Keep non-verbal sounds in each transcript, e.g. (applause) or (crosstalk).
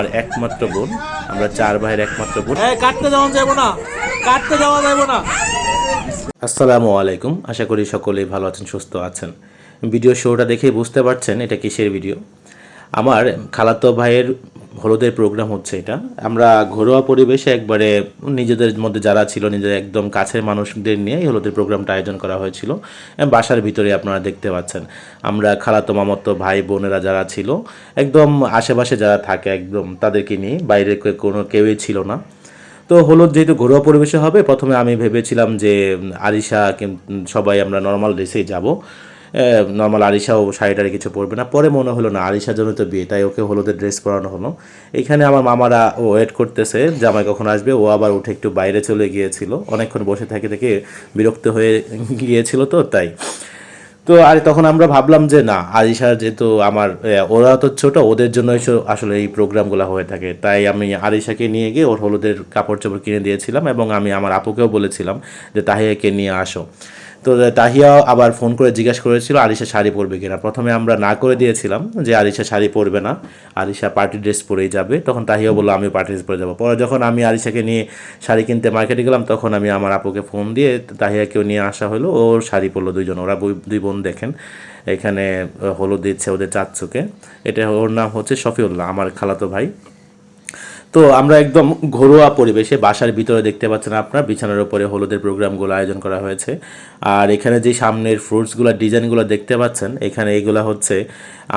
আর একমাত্র বোন আমরা চার ভাইয়ের একমাত্র বোন। কাটতে যাওয়া যাব না। কাটতে যাওয়া যাব না। আসসালামু আলাইকুম আশা করি সকলেই ভালো আছেন সুস্থ আছেন। ভিডিও শোটা দেখেই বুঝতে পারছেন এটা কিসের ভিডিও। আমার খালাতো ভাইয়ের হলুদের প্রোগ্রাম হচ্ছে এটা। আমরা ঘরোয়া পরিবেশে একবারে নিজেদের মধ্যে যারা ছিল, নিজেদের একদম কাছের মানুষদের নিয়ে এই হলুদের প্রোগ্রামটা আয়োজন করা হয়েছিল। বাসার ভিতরে আপনারা দেখতে পাচ্ছেন। আমরা খালাতো মামাতো ভাই, বোনেরা যারা ছিল, একদম আশেপাশে যারা থাকে একদম তাদেরকে নিয়ে, বাইরে কোনো কেউই ছিল না। তো হলুদ যেহেতু ঘরোয়া পরিবেশে হবে, প্রথমে আমি ভেবেছিলাম যে আরিশা সবাই আমরা নর্মাল ড্রেসেই যাব। নর্মাল আরিশাও শাড়িটারি কিছু পরবে না। পরে মনে হলো না, আরিশার জন্য তো বিয়ে, তাই ওকে হলুদের ড্রেস পরানো হলো। এখানে আমার মামারা ওয়েট করতেছে, জামাই কখন আসবে? ও আবার উঠে একটু বাইরে চলে গিয়েছিল। অনেকক্ষণ বসে থেকে থেকে বিরক্ত হয়ে গিয়েছিল তো, তাই। তো আর তখন আমরা ভাবলাম যে, না, আরিশা যেহেতু আমার ওরা তো ছোট, ওদের জন্য আসলে এই প্রোগ্রামগুলো হয়ে থাকে। তাই আমি আরিশাকে নিয়ে গিয়ে ওর হলুদের কাপড় চোপড় কিনে দিয়েছিলাম এবং আমি আমার আপুকেও বলেছিলাম যে, তাহিয়াকে নিয়ে আসো। তো তাহিয়া আবার ফোন করে জিজ্ঞাসা করেছিল, আরিশা শাড়ি পরবে কিনা। প্রথমে আমরা না করে দিয়েছিলাম যে আরিশা শাড়ি পরবে না, আরিশা পার্টি ড্রেস পরেই যাবে। তখন তাহিয়া বলল আমি পার্টি ড্রেস পরে যাব। পরে যখন আমি আরিশাকে নিয়ে শাড়ি কিনতে মার্কেটে গেলাম, তখন আমি আমার আপুকে ফোন দিয়ে তাহিয়াকেও নিয়ে আসা হলো। ওর শাড়ি পরলো দুইজন। ওরা দুই বোন দেখেন। এখানে হলুদ দিচ্ছে ওদের চাচ্চুকে। এটা ওর নাম হচ্ছে শফিউল্লাহ, আমার খালাতো ভাই। তো আমরা একদম ঘরোয়া পরিবেশে বাসার ভিতরে দেখতে পাচ্ছেন আপনার, বিছানার উপরে হলুদের প্রোগ্রামগুলো আয়োজন করা হয়েছে। আর এখানে যে সামনের ফ্রুটসগুলো ডিজাইনগুলো দেখতে পাচ্ছেন, এখানে এগুলো হচ্ছে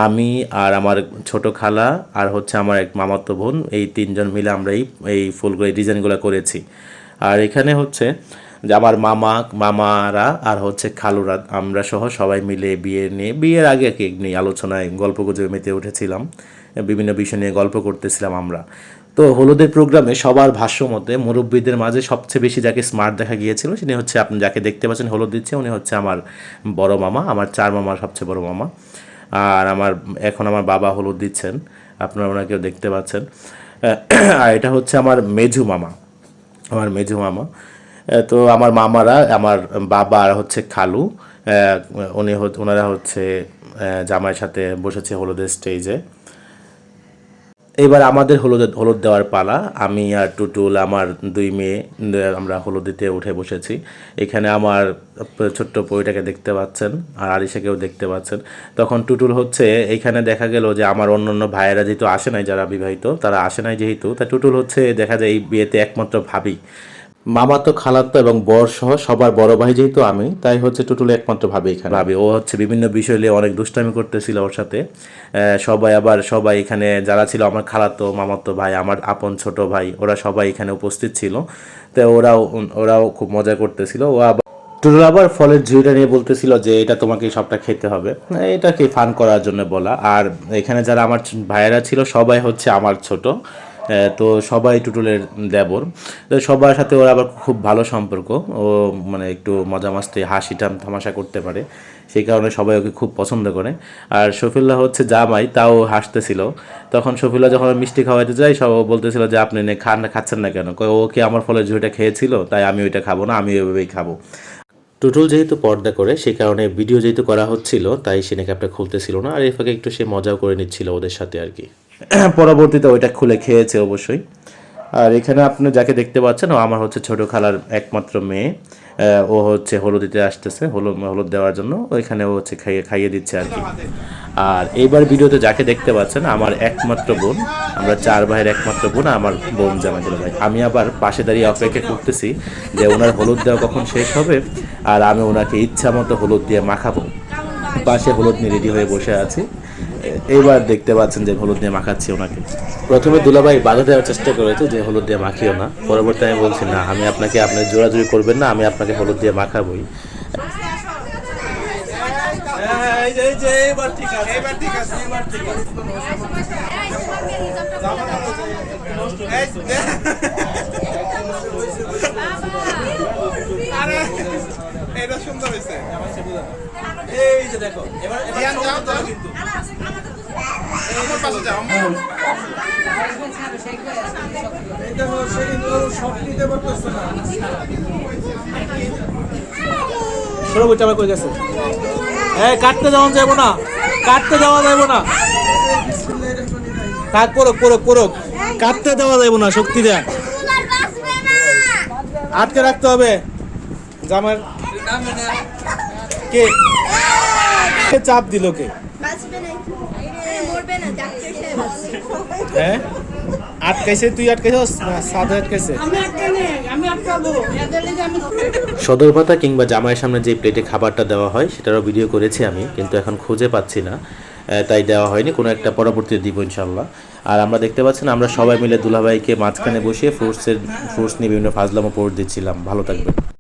আমি আর আমার ছোট খালা আর হচ্ছে আমার এক মামাতো বোন, এই তিনজন মিলে আমরা এই এই ফুলগুলো ডিজাইনগুলো করেছি। আর এখানে হচ্ছে যে আমার মামা, মামারা আর হচ্ছে খালুরা, আমরা সহ সবাই মিলে বিয়ে নিয়ে, বিয়ের আগে কেক নিয়ে আলোচনায়, গল্প গুজবে মেতে উঠেছিলাম। বিভিন্ন বিষয় নিয়ে গল্প করতেছিলাম আমরা। তো হলুদের প্রোগ্রামে সবার ভাষ্য মতে মুরব্বীদের মাঝে সবচেয়ে বেশি যাকে স্মার্ট দেখা গিয়েছিল তিনি হচ্ছে আপনি যাকে দেখতে পাচ্ছেন হলুদ দিচ্ছে, উনি হচ্ছে আমার বড় মামা, আমার চার মামার সবচেয়ে বড় মামা। আর আমার, এখন আমার বাবা হলুদ দিচ্ছেন, আপনারা ওনাকেও দেখতে পাচ্ছেন। আর এটা হচ্ছে আমার মেঝু মামা, আমার মেঝু মামা। তো আমার মামারা, আমার বাবা আর হচ্ছে খালু উনি ওনারা হচ্ছে জামাইয়ের সাথে বসেছে হলুদের স্টেজে এবার আমাদের হলুদ হলুদ দেওয়ার পালা। আমি আর টুটুল, আমার দুই মেয়ে আমরা হলুদিতে উঠে বসেছি। এখানে আমার ছোট্ট পইটাকে দেখতে পাচ্ছেন আর আরিশাকেও দেখতে পাচ্ছেন। তখন টুটুল হচ্ছে, এখানে দেখা গেল যে আমার অন্য অন্য ভাইয়েরা যেহেতু আসে নাই, যারা বিবাহিত, তারা আসে নাই যেহেতু। তা টুটুল হচ্ছে, দেখা যায় এই বিয়েতে একমাত্র ভাবি। মামা তো খালাতো এবং বর সহ সবার বড় ভাই যেহেতু আমি, তাই হচ্ছে টুটুল একমাত্র ভাবে এখানে। ভাবি, ও হচ্ছে বিভিন্ন বিষয় নিয়ে অনেক দুষ্টামি করতেছিল ওর সাথে। সবাই আবার সবাই এখানে যারা ছিল, আমার খালাতো, মামাতো ভাই, আমার আপন ছোট ভাই, ওরা সবাই এখানে উপস্থিত ছিল। তো ওরাও ওরাও খুব মজা করতেছিল। ও আবার টুটুল আবার ফলের ঝুড়িটা নিয়ে বলতেছিল যে, এটা তোমাকে সবটা খেতে হবে। এটাকে ফান করার জন্য বলা। আর এখানে যারা আমার ভাইয়েরা ছিল, সবাই হচ্ছে আমার ছোট। তো সবাই টুটুলের দেবর। তো সবার সাথে ওর আবার খুব ভালো সম্পর্ক। ও মানে একটু মজা মাস্তি, হাসি টাম তামাশা করতে পারে। সেই কারণে সবাই ওকে খুব পছন্দ করে। আর শফিল্লা হচ্ছে জামাই, তাও হাসতেছিল। তখন শফিল্লা যখন মিষ্টি খাওয়াইতে যাই সব বলতেছিল যে, আপনি খান, খাচ্ছেন না কেন? ও কি আমার ফলের ঝুড়িটা খেয়েছিল? তাই আমি ওইটা খাব না, আমি ওইভাবেই খাব। টুটুল যেহেতু পর্দা করে সেই কারণে ভিডিও যেহেতু করা হচ্ছিল, তাই সে নেকাপটা খুলতেছিল না। আর এই ফাঁকে একটু সে মজাও করে নিচ্ছিল ওদের সাথে আর কি। (coughs) পরবর্তীতে ওইটা খুলে খেয়েছে অবশ্যই। আর এখানে আপনি যাকে দেখতে পাচ্ছেন, ও আমার হচ্ছে ছোট খালার একমাত্র মেয়ে। ও হচ্ছে হলুদ দিতে আসতেছে হলুদ হলুদ দেওয়ার জন্য। ওইখানে ও হচ্ছে খাইয়ে খাইয়ে দিচ্ছে আর কি। আর এইবার ভিডিওতে যাকে দেখতে পাচ্ছেন, আমার একমাত্র বোন। আমরা চার ভাইয়ের একমাত্র বোন, আমার বোন জামাইদুল ভাই। আমি আবার পাশে দাঁড়িয়ে অপেক্ষা করতেছি যে ওনার হলুদ দেওয়া কখন শেষ হবে, আর আমি ওনাকে ইচ্ছা মতো হলুদ দিয়ে মাখাবো। পাশে হলুদ নিয়ে রেডি হয়ে বসে আছি। এইবার দেখতে পাচ্ছেন যে হলুদ দিয়ে মাখাচ্ছি ওনাকে। প্রথমে দুলাভাই বাধা দেওয়ার চেষ্টা করেছে যে হলুদ দিয়ে মাখিও না। পরবর্তী আমি বলছি না আমি আপনাকে আপনি জোরাজুরি করবেন না আমি আপনাকে হলুদ দিয়ে মাখাবই। এই যে এই যে এবার ঠিক আছে এবার ঠিক আছে এবার ঠিক আছে আরে এটা সুন্দর হয়েছে। এই যে দেখো এবার। কিন্তু। আমার পাশে যাও এটা হলো সে কিন্তু সব নিতে পারতেছে না। সৌরভ ওইটা কই গেছে? এই কাটতে যাওয়া যাব না। কাটতে যাওয়া যাবে না। থাক পরক করুক করুক কাটতে দেওয়া যাবে না শক্তি দেয় আটকে রাখতে হবে। জামার কে? কে চাপ দিল কে? হ্যাঁ আটকাইছে তুই আটকাইছস? না সাদা আটকাইছে। সদর ভাতা কিংবা জামাইয়ের সামনে যে প্লেটে খাবারটা দেওয়া হয় সেটারও ভিডিও করেছি আমি কিন্তু এখন খুঁজে পাচ্ছি না। তাই দেওয়া হয়নি কোনো একটা পরবর্তীতে দিব ইনশাল্লাহ আর আমরা দেখতে পাচ্ছেন আমরা সবাই মিলে দুলাভাইকে মাঝখানে বসিয়ে ফ্রুটসের ফ্রুটস নিয়ে বিভিন্ন ফাজলামো পোস্ট দিচ্ছিলাম। ভালো থাকবেন।